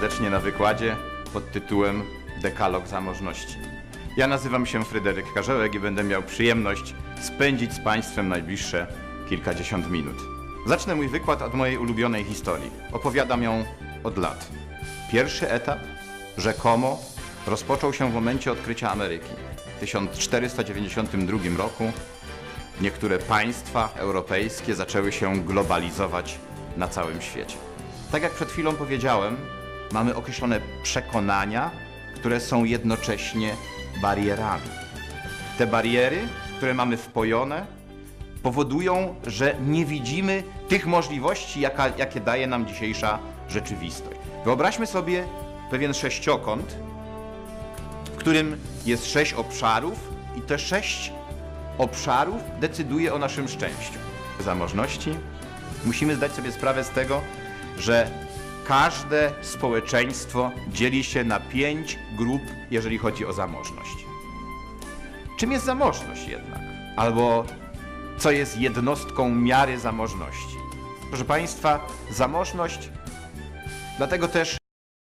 serdecznie na wykładzie pod tytułem Dekalog Zamożności. Ja nazywam się Fryderyk Karzełek i będę miał przyjemność spędzić z Państwem najbliższe kilkadziesiąt minut. Zacznę mój wykład od mojej ulubionej historii. Opowiadam ją od lat. Pierwszy etap, rzekomo, rozpoczął się w momencie odkrycia Ameryki. W 1492 roku niektóre państwa europejskie zaczęły się globalizować na całym świecie. Tak jak przed chwilą powiedziałem, mamy określone przekonania, które są jednocześnie barierami. Te bariery, które mamy wpojone, powodują, że nie widzimy tych możliwości, jaka, jakie daje nam dzisiejsza rzeczywistość. Wyobraźmy sobie pewien sześciokąt, w którym jest sześć obszarów i te sześć obszarów decyduje o naszym szczęściu. Zamożności musimy zdać sobie sprawę z tego, że każde społeczeństwo dzieli się na pięć grup, jeżeli chodzi o zamożność. Czym jest zamożność jednak? Albo co jest jednostką miary zamożności? Proszę Państwa, zamożność Dlatego też